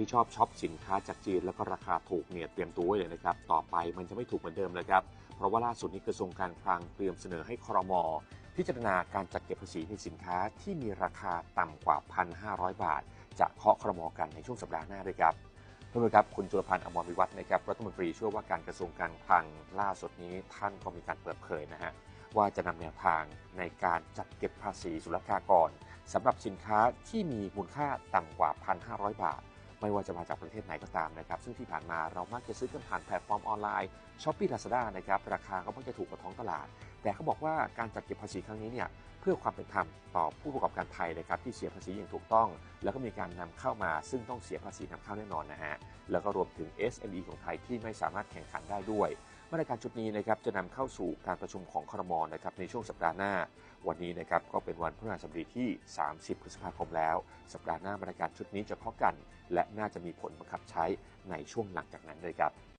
ที่ชอบช็อปสินค้าจากจีนแล้วก็ราคาถูกเนี่ยเตรียมตัวไว้เลยนะครับ ต่อไปมันจะไม่ถูกเหมือนเดิมเลยครับ เพราะว่าล่าสุดนี้กระทรวงการคลังเตรียมเสนอให้ครม พิจารณาการจัดเก็บภาษีในสินค้าที่มีราคาต่ำกว่า 1,500 บาท จะเคาะครมกันในช่วงสัปดาห์หน้าด้วยครับเพื่อนๆครับคุณจุลพันธ์อมรวิวัฒน์นะครับรัฐมนตรีช่วยว่าการกระทรวงการคลังล่าสุดนี้ท่านก็มีการเปิดเผยนะฮะว่าจะนำแนวทางในการจัดเก็บภาษีศุลกากรสำหรับสินค้าที่มีมูลค่าต่ำกว่า 1,500 บาท ไม่ว่าจะมาจากประเทศไหนก็ตามนะครับ ซึ่งที่ผ่านมาเรามักจะซื้อกันผ่านแพลตฟอร์มออนไลน์ช้อปปี้ลาซาด้านะครับ ราคาก็มักจะถูกกว่าท้องตลาด แต่เขาบอกว่าการจัดเก็บภาษีครั้งนี้เนี่ยเพื่อความเป็นธรรมต่อผู้ประกอบการไทยนะครับที่เสียภาษีอย่างถูกต้อง แล้วก็มีการนำเข้ามาซึ่งต้องเสียภาษีนำเข้าแน่นอนนะฮะแล้วก็รวมถึง SME ของไทยที่ไม่สามารถแข่งขันได้ด้วย มาตรการชุดนี้นะครับจะนำเข้าสู่การประชุมของครมนะครับในช่วงสัปดาห์หน้า วันนี้นะครับก็เป็นวันพฤหัสบดีที่ 30 พฤษภาคมแล้ว สัปดาห์หน้ามาตรการชุดนี้จะเคาะกัน และน่าจะมีผลบังคับใช้ในช่วงหลังจากนั้นเลยครับ